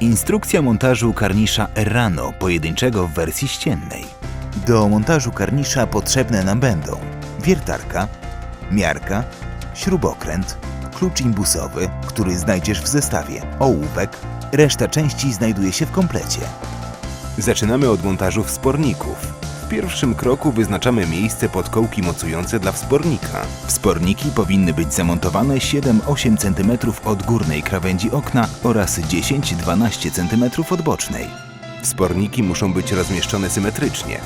Instrukcja montażu karnisza Errano pojedynczego w wersji ściennej. Do montażu karnisza potrzebne nam będą wiertarka, miarka, śrubokręt, klucz imbusowy, który znajdziesz w zestawie, ołówek, reszta części znajduje się w komplecie. Zaczynamy od montażu wsporników. W pierwszym kroku wyznaczamy miejsce pod kołki mocujące dla wspornika. Wsporniki powinny być zamontowane 7-8 cm od górnej krawędzi okna oraz 10-12 cm od bocznej. Wsporniki muszą być rozmieszczone symetrycznie.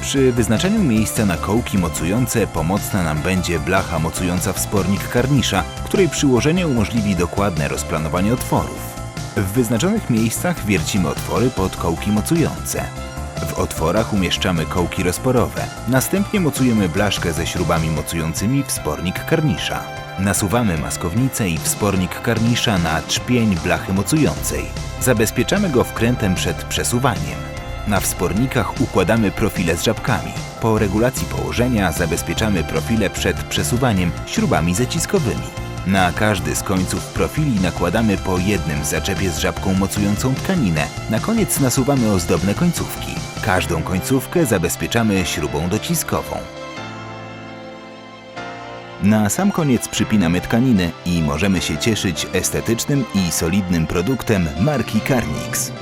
Przy wyznaczeniu miejsca na kołki mocujące pomocna nam będzie blacha mocująca wspornik karnisza, której przyłożenie umożliwi dokładne rozplanowanie otworów. W wyznaczonych miejscach wiercimy otwory pod kołki mocujące. W otworach umieszczamy kołki rozporowe. Następnie mocujemy blaszkę ze śrubami mocującymi wspornik karnisza. Nasuwamy maskownicę i wspornik karnisza na trzpień blachy mocującej. Zabezpieczamy go wkrętem przed przesuwaniem. Na wspornikach układamy profile z żabkami. Po regulacji położenia zabezpieczamy profile przed przesuwaniem śrubami zaciskowymi. Na każdy z końców profili nakładamy po jednym zaczepie z żabką mocującą tkaninę. Na koniec nasuwamy ozdobne końcówki. Każdą końcówkę zabezpieczamy śrubą dociskową. Na sam koniec przypinamy tkaniny i możemy się cieszyć estetycznym i solidnym produktem marki Carnix.